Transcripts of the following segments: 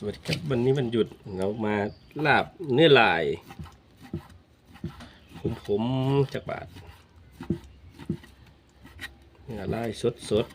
สวัสดีครับวันนี้มันหยุดเรามาลาบเนื้อลายผมผมจากบาทเนื้อลายสดสด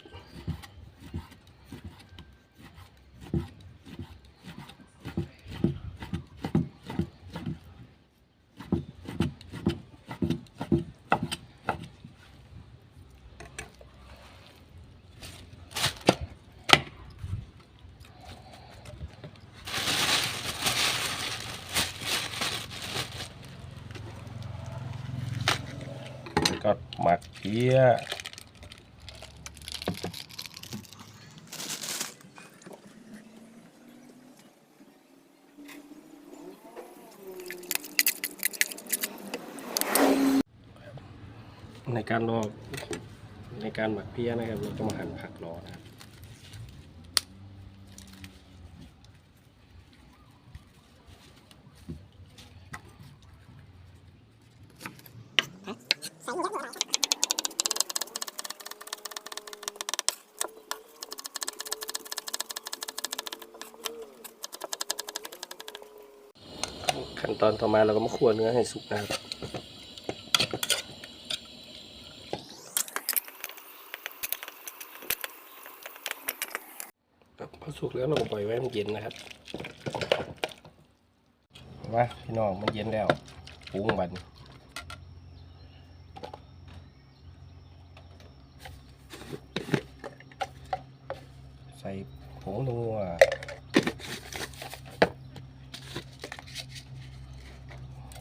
ก็หมักเพี้ยในการรอในการหมักเพี้ยนะครับเราก็มาหั่นผักรอนะครับ ขั้นตอนต่อมาเราก็มาคั่วเนื้อให้สุกนะครับพอสุกแล้วเราก็ปล่อยไว้ให้มันเย็นนะครับมาพี่น้องมันเย็นแล้วปรุงบัน ใส่ผงนัว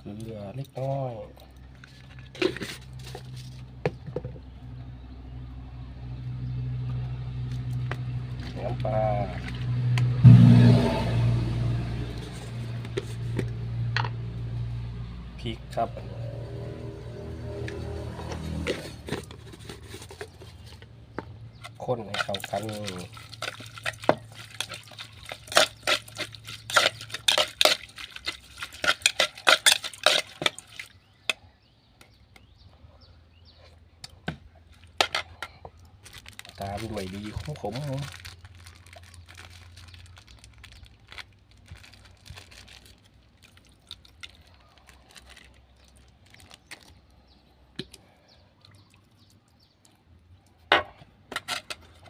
เกลือเล็กน้อยน้ำปลาพริกครับคนให้เข้ากัน ตามด้วยดีขมขม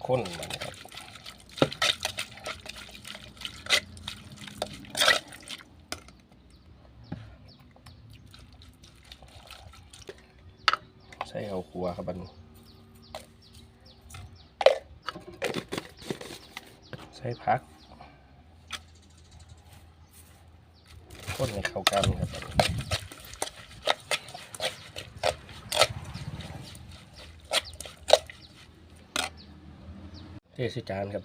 ข้นมันครับใส่เอาครัวครับบัดน ส่พักคนให้เข้ากันครับเทส่จานครับ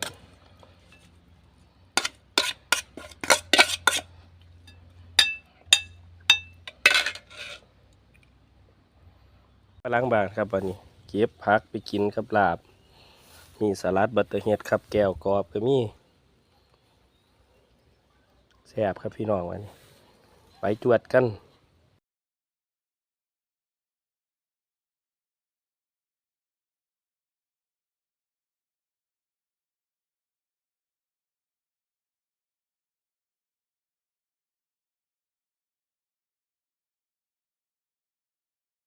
ไปล้างบางครับวันนี้ เก็บพักไปกินกับลาบ มีสลัดบัตเตอร์เฮดครับแก้วกรอบก็มีแซ่บครับพี่น้องวันนี้ ไปจวดกัน